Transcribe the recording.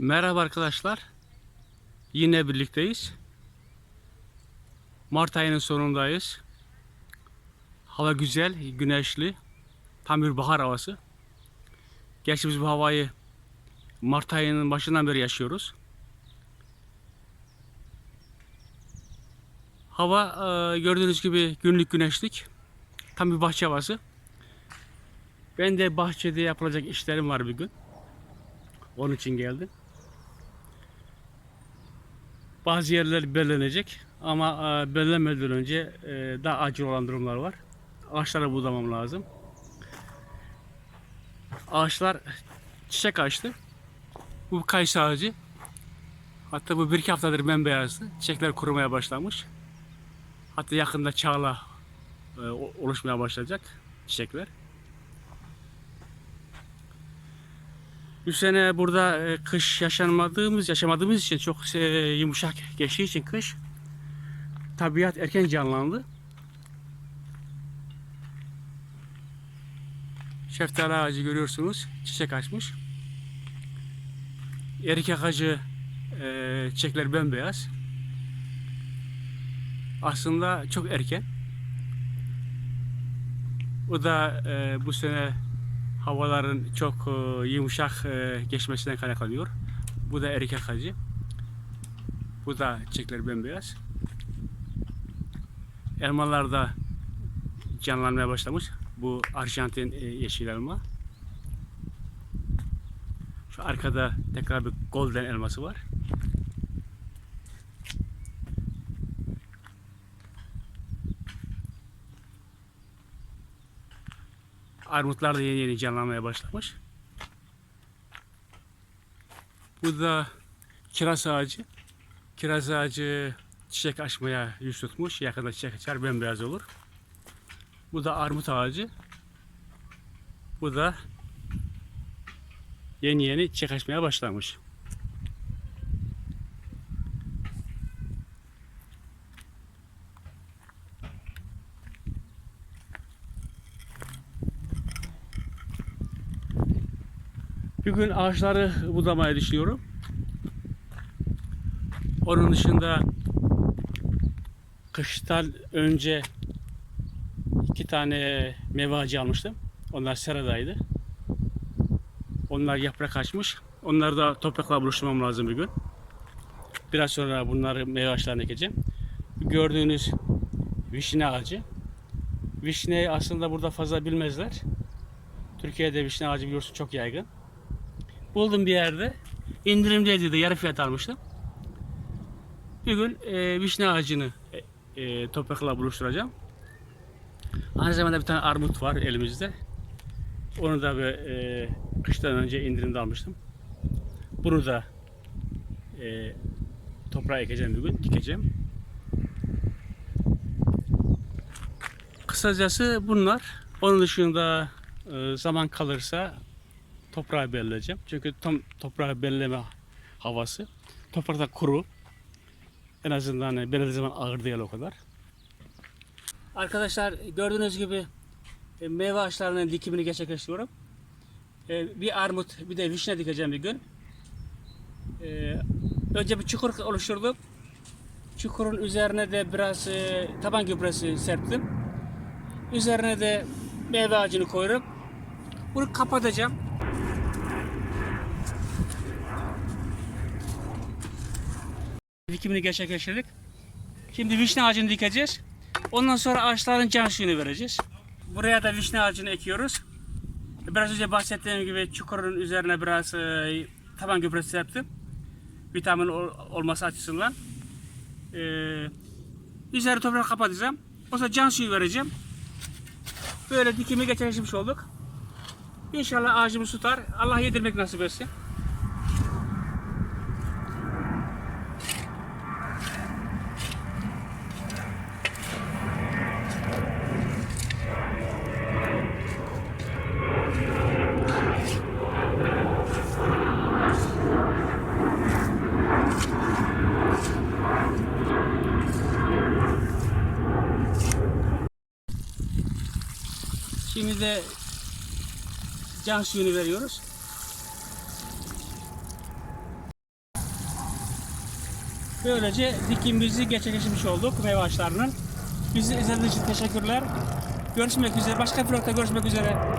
Merhaba arkadaşlar. Yine birlikteyiz. Mart ayının sonundayız. Hava güzel, güneşli. Tam bir bahar havası. Gerçi biz bu havayı Mart ayının başından beri yaşıyoruz. Hava e, gördüğünüz gibi günlük güneşlik. Tam bir bahçe havası. Ben de bahçede yapılacak işlerim var bir gün. Onun için geldim. Bazı yerler belirlenecek ama e, önce e, daha acil olan durumlar var. Ağaçları budamam lazım. Ağaçlar çiçek açtı. Bu kayısı ağacı. Hatta bu bir iki haftadır bembeyazdı. Çiçekler kurumaya başlamış. Hatta yakında çağla e, oluşmaya başlayacak çiçekler. Bu sene burada e, kış yaşanmadığımız, yaşamadığımız için çok e, yumuşak geçtiği için kış tabiat erken canlandı. Şeftali ağacı görüyorsunuz, çiçek açmış. Erkek ağacı e, çiçekler bembeyaz. Aslında çok erken. O da e, bu sene havaların çok e, yumuşak e, geçmesinden kaynaklanıyor. Bu da erkek ağacı. Bu da çiçekler bembeyaz. Elmalar da canlanmaya başlamış. Bu Arjantin e, yeşil elma. Şu arkada tekrar bir golden elması var. Armutlar da yeni yeni canlanmaya başlamış. Bu da kiraz ağacı. Kiraz ağacı çiçek açmaya yüz tutmuş. Yakında çiçek açar bembeyaz olur. Bu da armut ağacı. Bu da yeni yeni çiçek açmaya başlamış. Bir gün ağaçları budamaya düşünüyorum. Onun dışında kıştan önce iki tane meyve ağacı almıştım. Onlar seradaydı. Onlar yaprak açmış. Onları da toprakla buluşturmam lazım bir gün. Biraz sonra bunları meyve ağaçlarına ekeceğim. Gördüğünüz vişne ağacı. Vişneyi aslında burada fazla bilmezler. Türkiye'de vişne ağacı biliyorsun çok yaygın. Buldum bir yerde. İndirimdeydi de yarı fiyat almıştım. Bir gün e, vişne ağacını e, e, toprakla buluşturacağım. Aynı zamanda bir tane armut var elimizde. Onu da böyle, e, kıştan önce indirimde almıştım. Bunu da e, toprağa ekeceğim bir gün, dikeceğim. Kısacası bunlar. Onun dışında e, zaman kalırsa toprağı belirleyeceğim. Çünkü tam toprağı belirleme havası. Toprakta kuru. En azından hani belirlediği zaman ağır değil o kadar. Arkadaşlar gördüğünüz gibi e, meyve ağaçlarının dikimini gerçekleştiriyorum. E, Bir armut bir de vişne dikeceğim bir gün. E, Önce bir çukur oluşturdum. Çukurun üzerine de biraz taban gübresi serptim. Üzerine de meyve ağacını koyuyorum. Bunu kapatacağım. Dikimini gerçekleştirdik. Şimdi vişne ağacını dikeceğiz. Ondan sonra ağaçların can suyunu vereceğiz. Buraya da vişne ağacını ekiyoruz. Biraz önce bahsettiğim gibi çukurun üzerine biraz e, taban gübresi serptim. Vitamin ol- olması açısından. E, üzeri toprak kapatacağım. O zaman can suyu vereceğim. Böyle dikimi gerçekleştirmiş olduk. İnşallah ağacımız tutar. Allah yedirmek nasip etsin. Şimdi can suyunu veriyoruz. Böylece dikimimizi gerçekleştirmiş olduk meyve ağaçlarının. Bizi izlediğiniz için teşekkürler. Görüşmek üzere. Başka bir nokta görüşmek üzere.